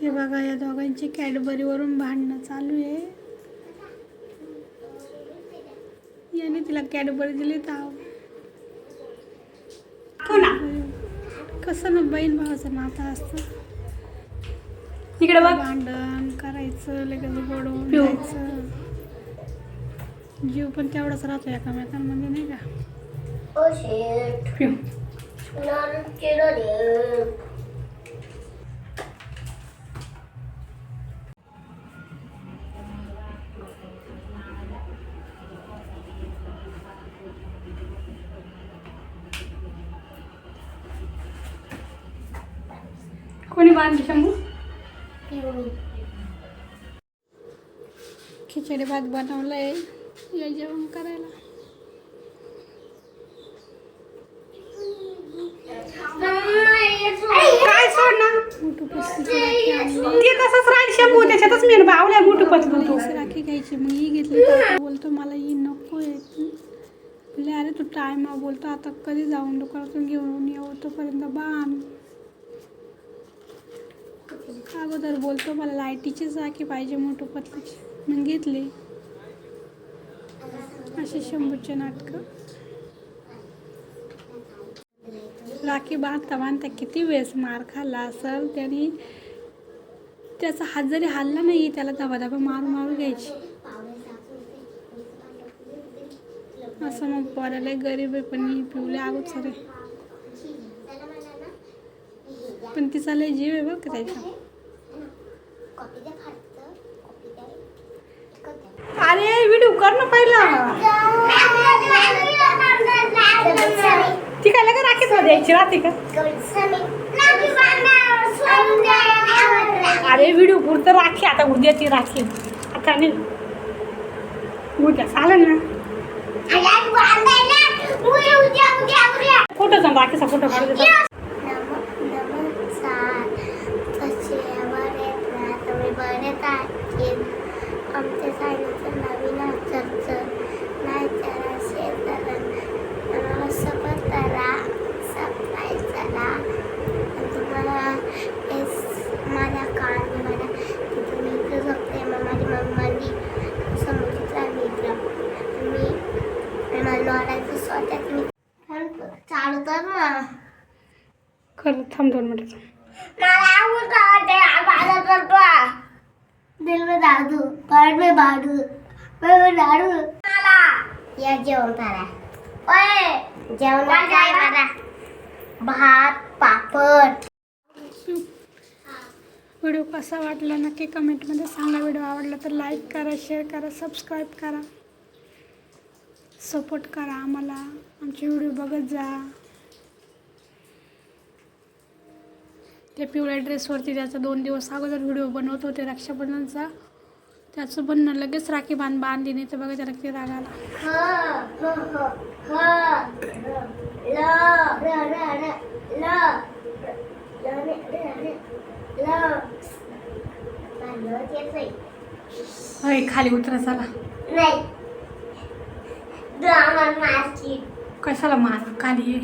हे बघा या दोघांची कॅडबरीवरून भांडणं चालू आहे. याने तिला कॅडबरी दिली तर कसं ना बहीण भावाचं नातं असतं. इकडे बघ. भांडण करायचं लगेच गोडवून पिऊ. जायचं. जीव पण तेवढाच राहतो एकामेकांमध्ये नाही का? कोणी बांधली शंभू? खिचडी भात बनवलाय. या जेवण करायला. काय सोड ना. मोठू पत्नीची राखी घ्यायची मग ही घेतली तर बोलतो मला ही नको आहे. अरे तू टाइम बोलतो आता कधी जाऊन दुकानातून घेऊन येऊ तोपर्यंत बांध. अगोदर बोलतो मला लाईटीचीच राखी पाहिजे मोठं पतलीची मग घेतली. असे शंभूचे नाटकं. राखी बांधता बांधता किती वेळेस मार खाल्ला असेल त्याने त्याचा हात जरी हल्ला नाही त्याला धबाधबा मारू मारू घ्यायची. असं मग पोराला गरीब आहे पण पिवले अगोदर सरे पण तिचा लय जीव आहे बघ का त्याचा. अरे व्हिडिओ कर ना पहिला. ती काय लगा राखीत मध्ये द्यायची राहते का? अरे व्हिडिओ पुरतं राखी. आता उद्या ती राखी. आता नाही. उद्या चालेल ना. फोटो जाऊन राखीचा फोटो काढू देतात आमच्या सायन्सचं नवीन आचारचं नाही त्याला शेजारण सपोर्ट करा सबस्क्राईब करा आणि तुम्हाला मला मी इथं झोपते मग माझी मम्मानी समोरचा मित्र मी आणि मला नॉरायचं स्वतःच मी चालू कर ना. कर थांब दोन मिनिटं मला आवडतं माझा करतो. दिल में दादू पेट में बाडू में मला या जेवण करा. ओए जेवण काय मला भात पापड. व्हिडिओ कसा वाटला नक्की कमेंटमध्ये सांगा. व्हिडिओ आवडला तर लाईक करा शेअर करा सबस्क्राईब करा. सपोर्ट करा आम्हाला. आमचे व्हिडिओ बघत जा. त्या पिवळ्या ड्रेसवरती त्याचा दोन दिवस अगोदर व्हिडिओ बनवत होते रक्षाबंधनचा त्याचं बनणं लगेच राखी बांध बांधली नाही तर बघा त्याला किती राग आला. अय खाली उतरा चला कशाला मार खाली ये.